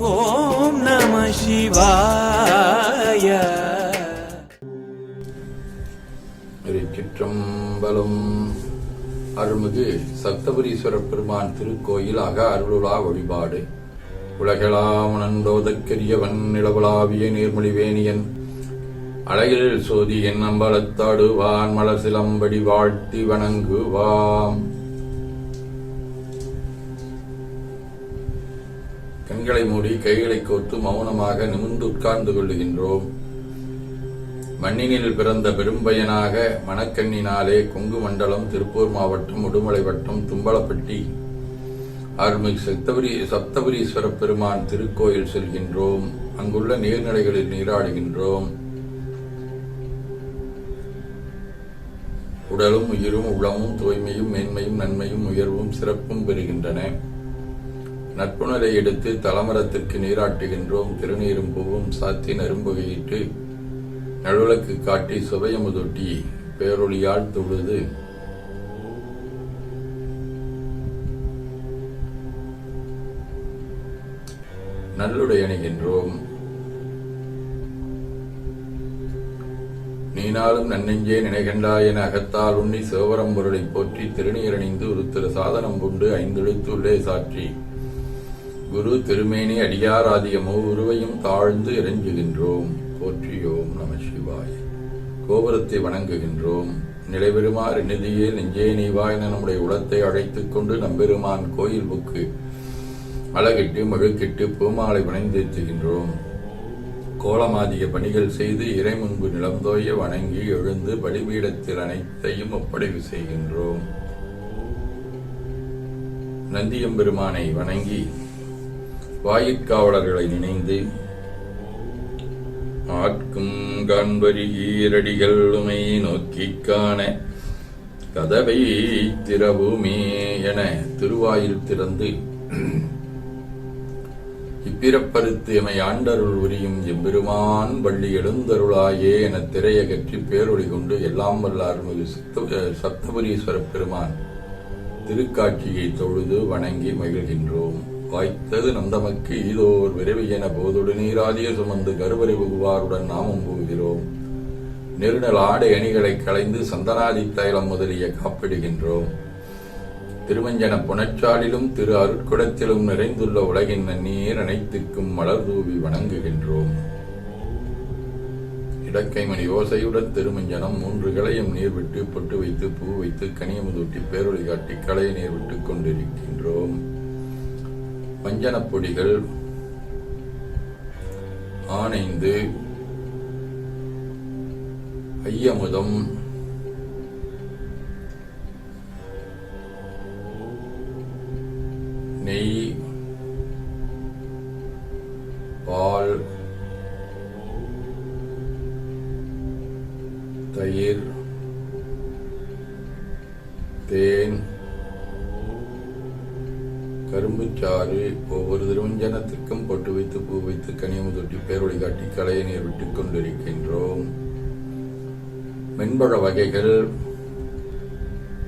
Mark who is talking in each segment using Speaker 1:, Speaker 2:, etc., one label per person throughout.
Speaker 1: ஓம் நம சிவாய.
Speaker 2: திருச்சிற்றம்பலம். அருள்மிகு சப்தபுரீஸ்வரர் பெருமான் திருக்கோயிலாக அருளுலா வழிபாடு. உலகளாம் உணர்ந்தோதற்கரியவன் நிலவலாவிய நீர்மொழிவேணியன். அழகில் சோதியன் அம்பலத்தாடுவான் மலர் சிலம்படி வாழ்த்தி வணங்குவாம். கண்களை மூடி கைகளை கோர்த்து மௌனமாக நிமிர்ந்து உட்கார்ந்து கொள்ளுகின்றோம். மண்ணினில் பிறந்த பெரும்பயனாக மணக்கண்ணினாலே கொங்கு மண்டலம் திருப்பூர் மாவட்டம் உடுமலை வட்டம் தும்பலப்பட்டி அருள்மிகு சப்தபுரி சப்தபுரீஸ்வர பெருமான் திருக்கோயில் செல்கின்றோம். அங்குள்ள நீர்நிலைகளில் நீராடுகின்றோம். உடலும் உயிரும் உளமும் தூய்மையும் மேன்மையும் நன்மையும் உயர்வும் சிறப்பும் பெறுகின்றன. நட்புணரை எடுத்து தலமரத்திற்கு நீராட்டுகின்றோம் திருநீரும் பூவும் சாத்தி நரும்புகையிட்டு நடுவிளக்கு காட்டி சுவையமுதொட்டி பேரொழியால் தொழுது. நல்லுடை அணிகின்றோம். நீனாலும் நன்னெஞ்சே நினைகண்டாய் என அகத்தால் உண்ணி சிவபரம் பொருளை போற்றி திருநீரணிந்து ஒரு திரு சாதனம் கொண்டு ஐந்தெழுத்து உள்ளே சாற்றி. குரு திருமேனி அடியாராதியமோ உருவையும் தாழ்ந்து இறைஞ்சுகின்றோம் போற்றியோம் நம சிவாய். கோபுரத்தை வணங்குகின்றோம். நிலைபெறுமாறு நிதியே நெஞ்சே நீவாய் என நம்முடைய உளத்தை அழைத்துக் கொண்டு நம்பெருமான் கோயில் புக்கு அழகிட்டு மழுக்கிட்டு பூமாலை வணைந்தேற்றுகின்றோம் கோலமாதிய பணிகள் செய்து இறை முன்பு நிலந்தோய வணங்கி எழுந்து பலிபீடத்தில் அனைத்தையும் ஒப்படைவு செய்கின்றோம். நந்தியம்பெருமானை வணங்கி வாயிற்காவலர்களை நினைந்து ஆட்கும் காண்பரி ஈரடிகள் உமை காண கதவை திறவுமே என திருவாயில் திறந்து இப்பிறப்பருத்து எமை ஆண்டருள் உரியும் எம்பெருமான் வள்ளி எழுந்தருளாயே என திரையகற்றி பேரொழி கொண்டு எல்லாம் வல்ல அருள்மிகு சப்த சப்தபுரீஸ்வர பெருமான் திருக்காட்சியை தொழுது வணங்கி மகிழ்கின்றோம். வாய்த்தது நந்தமக்கு ஈதோர் விரைவு என போதொடு நீராதிய சுமந்து கருவறை புகுவாருடன் நாமும் போகிறோம். நெருநல் ஆடை அணிகளை களைந்து சந்தனாதி தைலம் முதலிய காப்பிடுகின்றோம். திருவஞ்சன புனச்சாலிலும் திரு அருட்குடத்திலும் நிறைந்துள்ள உலகின் நன்னீர் அனைத்துக்கும் மலர் தூவி வணங்குகின்றோம். இடக்கைமணி ஓசையுடன் திருமஞ்சனம் மூன்று களையும் நீர் விட்டு பொட்டு வைத்து பூ வைத்து கனியமுதூட்டி பேரொழி காட்டி களையை நீர் விட்டுக் கொண்டிருக்கின்றோம். பஞ்சனப்பொடிகள் ஆனைந்து ஐயமுதம். நெய் பால் தயிர் கரும்புச்சாறு ஒவ்வொரு திருவஞ்சனத்திற்கும் பொட்டு வைத்து பூ வைத்து கனியமுதொட்டி பேரொழி காட்டி கலையை நீர் விட்டுக் கொண்டிருக்கின்றோம். மென்பழ வகைகள்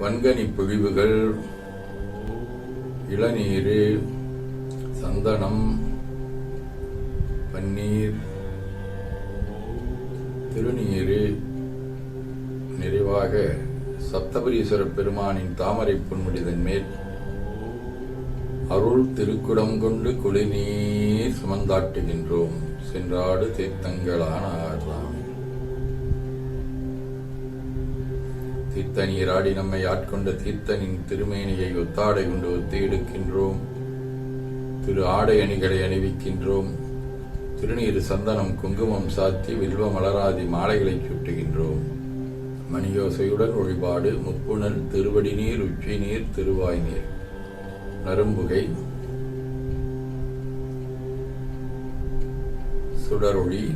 Speaker 2: வன்கனி பிழிவுகள் இளநீர் சந்தனம் பன்னீர் திருநீர் நிறைவாக சப்தபுரீஸ்வர பெருமானின் தாமரை பொன்முடிதன் மேல் அருள் திருக்குடம் கொண்டு குளிநீர் சுமந்தாட்டுகின்றோம். சென்றாடு தீர்த்தங்களான தீர்த்த நீராடி நம்மை ஆட்கொண்ட தீர்த்தனின் திருமேனியை ஒத்தாடை கொண்டு ஒத்தி எடுக்கின்றோம். திரு ஆடை அணிகளை அணிவிக்கின்றோம். திருநீர் சந்தனம் குங்குமம் சாத்தி வில்வ மலராதி மாலைகளை சுட்டுகின்றோம். மணியோசையுடன் வழிபாடு முப்புணல் திருவடி நீர் உச்சி நீர் திருவாய் நீர் நரும்புகை. சுடரொளி.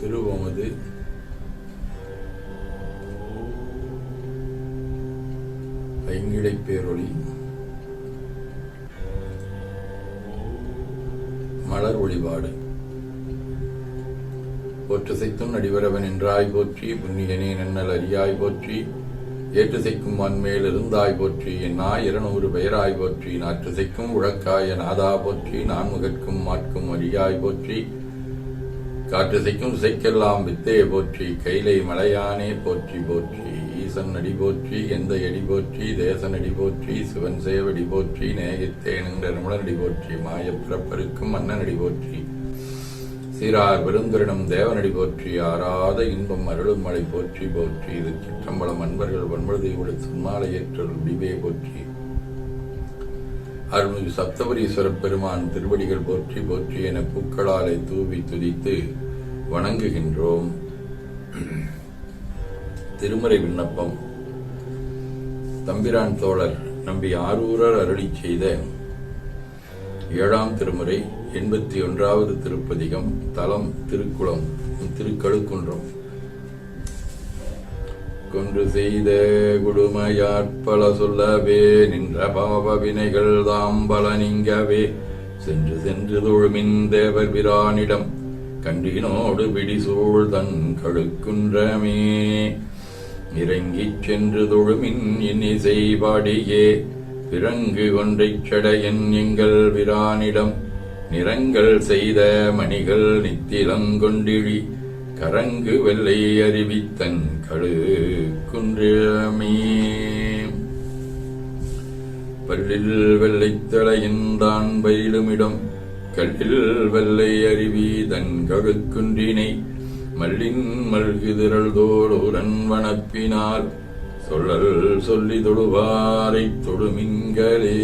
Speaker 2: திருவமது. ஐங்கிழை பேரொளி. மலர் வழிபாடு போற்றசைத்தும் நடிவரவன் என்றாய் போற்றி புண்ணியனே நன்னல் அறியாய் போற்றி ஏற்றுசைக்கும் மண்மேல் இருந்தாய் போற்றி என்னாய் இருநூறு பெயராய் போற்றி நாற்றுசைக்கும் உழக்காய நாதா போற்றி நான்முகற்கும் மாட்கும் அரியாய் போற்றி காற்றுசைக்கும் இசைக்கெல்லாம் வித்தே போற்றி கைலை மலையானே போற்றி போற்றி ஈசன் அடி போற்றி எந்த அடி போற்றி தேசன் அடி போற்றி சிவன் சேவடி போற்றி நேயத்தே நின்ற நிமிடனடி போற்றி மாயப் பிறப்பருக்கும் மன்னன் அடி போற்றி சீரார் பெருந்திருடம் தேவனடி போற்றி ஆறாத இன்பம் அருளும் மலை போற்றி போற்றி. இது சிற்றம்பலம் அன்பர்கள் வன்மழுதை உடைய சும்மாலை ஏற்றல் முடிவே போற்றி. அருள்மிகு சப்தபரீஸ்வரப் பெருமான் திருவடிகள் போற்றி போற்றி என பூக்களாலை தூவி துதித்து வணங்குகின்றோம். திருமறை விண்ணப்பம். தம்பிரான் தோழர் நம்பி ஆரூரர் அருளி செய்த ஏழாம் திருமுறை எண்பத்தி ஒன்றாவது திருப்பதிகம் தலம் திருக்குளம் திருக்கழுக்குன்றம் கொன்று செய்த குடுமையாற்பல சொல்லவே நின்ற பாவ வினைகள் தாம் பல நீங்கவே சென்று சென்று தொழுமின் தேவர் பிரானிடம் கண்டினோடு பிடிசூழ் தன் கழுக்குன்றமே. இறங்கிச் சென்று தொழுமின் இன்னிசை பாடியே பிறங்கு ஒன்றைச் சடையன் எங்கள் விரானிடம் நிறங்கள் செய்த மணிகள் நித்திலங்கொண்டிழி கரங்கு வெள்ளை அறிவித்தன் கழு குன்றமே பல்லில் வெள்ளைத்தலையின்தான் பயிலுமிடம் கல்லில் வெள்ளை அருவி தன் கழுக்குன்றினை மல்லின் மல்குதிரள் தோளுரன் வனப்பினார் சொல்லல் சொல்லி தொழுவாரை தொழுமின்களே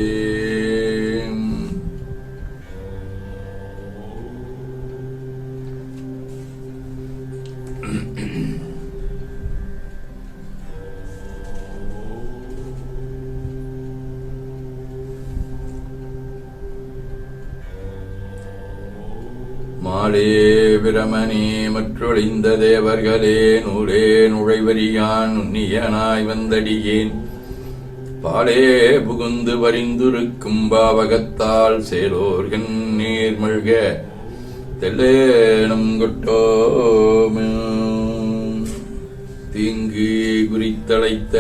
Speaker 2: நாளே பிரமனே மற்றொழிந்த தேவர்களே நூலே நுழைவரியான் உன்னியனாய் வந்தடியேன். பாலே புகுந்து வரிந்துருக்கும் பாவகத்தால் சேலோர்கன் நீர்மழ்க தெல்லேனம் கொட்டோமே. தீங்கு குறித்தழைத்த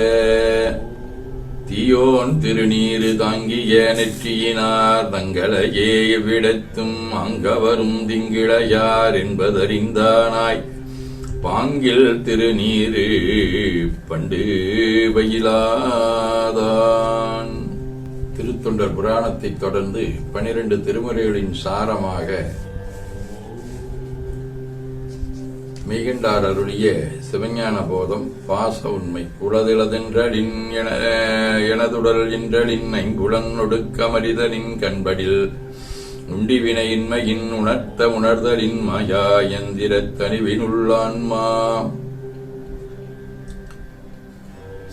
Speaker 2: தீயோன் திருநீரு தாங்கிய நெற்றியினார் தங்களையே எவ்விடத்தும் அங்கவரும் திங்கிழையார் என்பதறிந்தானாய். பாங்கில் திருநீரு பண்டு பயிலாதான் திருத்தொண்டர் புராணத்தைத் தொடர்ந்து பனிரெண்டு திருமுறைகளின் சாரமாக மெய்கண்டார் அருளிய சிவஞான போதம் பாச உண்மை உளதிலதென்றலின் என எனதுடல் என்றடின் ஐங்குளன் ஒடுக்க கண்படில். உண்டிவினையின்மையின் உணர்த்த உணர்தலின் மாயா எந்திரத்தனிவினுள்ளான்மா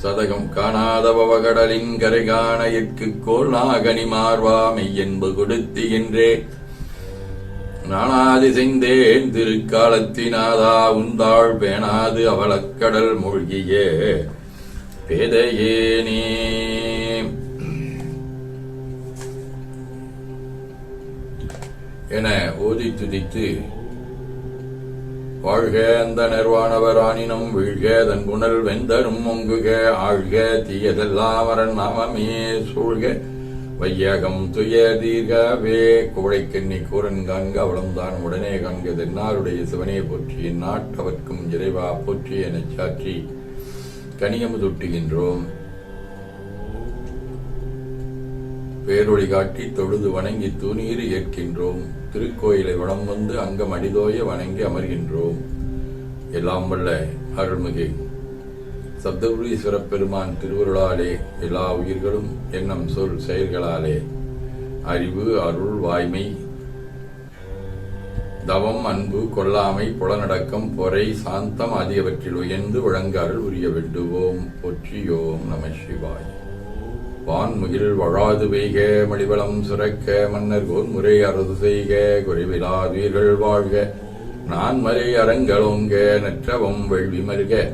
Speaker 2: சதகம் காணாத பவகடலின் கரை காண எட்கு கோல் நாகனி மார்வா மெய்யன்பு கொடுத்து என்றே நானாதி செய்தேன் திருக்காலத்தினாதா உந்தாள் பேணாது அவளக்கடல் மூழ்கிய. பேதையேனே என ஓதி துதித்து வாழ்க அந்த நிர்வாணவரானினும் வீழ்க தன் புனல் வெந்தரும் மொங்குக ஆழ்க தீயதெல்லாம் வரன் நாமமே சூழ்க. வையகம் துய தீர்கவே. குவளைக்கண்ணி கூரன் காண்க அவளம்தான் உடனே காண்க தென்னாருடைய சிவனே போற்றி. நாட்டவர்க்கும் இறைவா போற்றி எனச் சாற்றி. கனியம் கனியமுதுட்டுகின்றோம் பேரொழி காட்டி தொழுது வணங்கி தூணீறு ஏற்கின்றோம். திருக்கோயிலை வளம் வந்து அங்கம் அடிதோய வணங்கி அமர்கின்றோம். எல்லாம் வல்ல அருள்மிகு சப்தபுரீஸ்வர பெருமான் திருவருளாலே எல்லா உயிர்களும் எண்ணம் சொல் செயல்களாலே. அறிவு அருள் வாய்மை. தவம் அன்பு கொல்லாமை புலனடக்கம் பொறை சாந்தம் ஆகியவற்றில் உயர்ந்து வழங்க அருள் உரிய வேண்டுவோம். போற்றியோம் நம சிவாய். வான்முகில் வழாது பெய்க மணிவளம் சுரக்க மன்னர் கோன்முறை அரசு செய்க குறைவிலாதீர்கள் வாழ்க. நான் மறை அறங்களோங்க நற்றவம் வெள்வி மருக.